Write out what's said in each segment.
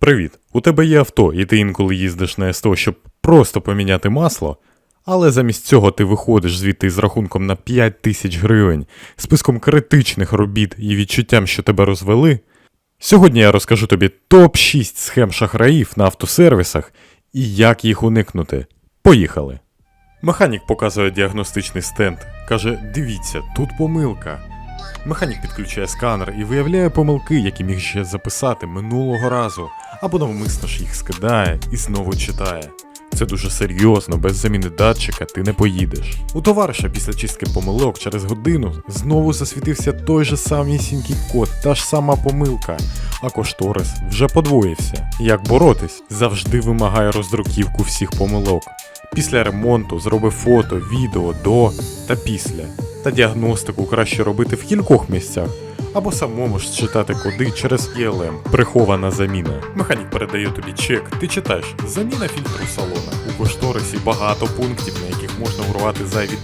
Привіт! У тебе є авто, і ти інколи їздиш на СТО, щоб просто поміняти масло, але замість цього ти виходиш звідти з рахунком на 5 тисяч гривень, списком критичних робіт і відчуттям, що тебе розвели. Сьогодні я розкажу тобі топ-6 схем шахраїв на автосервісах і як їх уникнути. Поїхали! Механік показує діагностичний стенд, каже: дивіться, тут помилка. Механік підключає сканер і виявляє помилки, які міг ще записати минулого разу, або навмисно ж їх скидає і знову читає. Це дуже серйозно, без заміни датчика ти не поїдеш. У товариша після чистки помилок через годину знову засвітився той же самісінький код, та ж сама помилка, а кошторис вже подвоївся. Як боротись? Завжди вимагає роздруківку всіх помилок. Після ремонту зроби фото, відео до та після. Та діагностику краще робити в кількох місцях. Або самому ж читати коди через ELM. Прихована заміна. Механік передає тобі чек, ти читаєш заміна фільтру салона. У кошторисі багато пунктів, на яких можна урвати зайві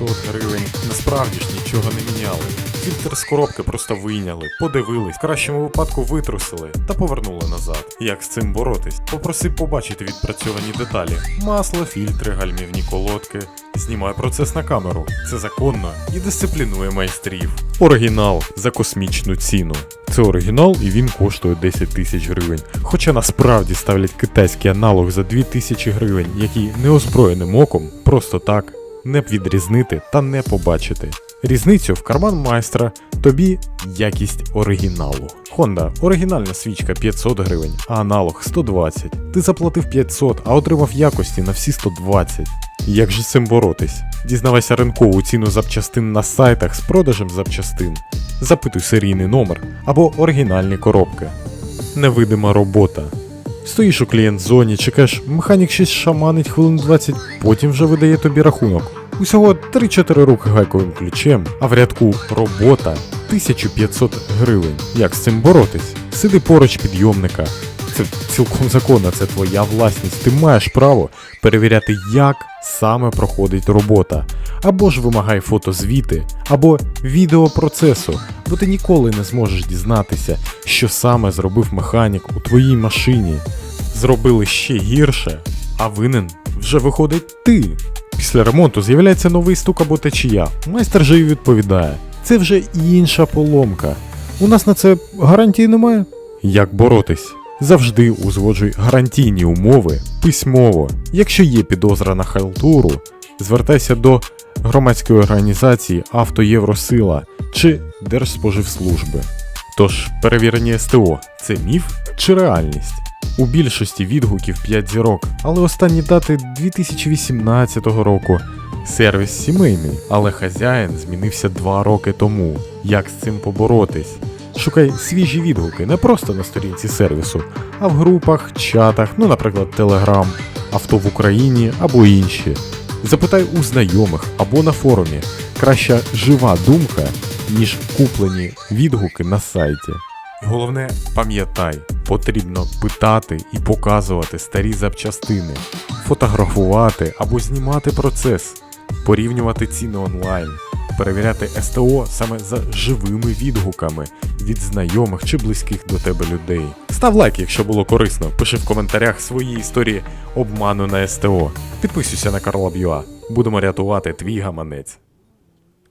200-500 гривень. Насправді ж нічого не міняли. Фільтр з коробки просто вийняли, подивились, в кращому випадку витрусили та повернули назад. Як з цим боротись? Попроси побачити відпрацьовані деталі: масло, фільтри, гальмівні колодки. Знімай процес на камеру. Це законно і дисциплінує майстрів. Оригінал за космічну ціну. Це оригінал і він коштує 10 тисяч гривень. Хоча насправді ставлять китайський аналог за 2 тисячі гривень, який неозброєним оком просто так не б відрізнити та не побачити. Різницю в карман майстра, тобі якість оригіналу. Honda оригінальна свічка 500 гривень, а аналог 120. Ти заплатив 500, а отримав якості на всі 120. Як же з цим боротись? Дізнавайся ринкову ціну запчастин на сайтах з продажем запчастин, запитуй серійний номер або оригінальні коробки. Невидима робота. Стоїш у клієнт-зоні, чекаєш, механік щось шаманить хвилин 20, потім вже видає тобі рахунок. Усього 3-4 руки гайковим ключем, а в рядку робота 1500 гривень. Як з цим боротись? Сиди поруч підйомника. Це цілком законно, це твоя власність. Ти маєш право перевіряти, як саме проходить робота. Або ж вимагай фотозвіти, або відео процесу, бо ти ніколи не зможеш дізнатися, що саме зробив механік у твоїй машині. Зробили ще гірше, а винен вже виходить ти. Після ремонту з'являється новий стук або течія. Майстер же й відповідає: це вже інша поломка. У нас на це гарантії немає. Як боротись? Завжди узгоджуй гарантійні умови письмово. Якщо є підозра на халтуру, звертайся до громадської організації Автоєвросила чи Держспоживслужби. Тож, перевірені СТО це міф чи реальність? У більшості відгуків 5 зірок, але останні дати 2018 року. Сервіс сімейний, але хазяїн змінився 2 роки тому. Як з цим поборотись? Шукай свіжі відгуки не просто на сторінці сервісу, а в групах, чатах, ну, наприклад, Telegram, авто в Україні або інші. Запитай у знайомих або на форумі. Краща жива думка, ніж куплені відгуки на сайті. Головне, пам'ятай, потрібно питати і показувати старі запчастини, фотографувати або знімати процес, порівнювати ціни онлайн, перевіряти СТО саме за живими відгуками від знайомих чи близьких до тебе людей. Став лайк, якщо було корисно, пиши в коментарях свої історії обману на СТО. Підписуйся на Карла Б'юа. Будемо рятувати твій гаманець.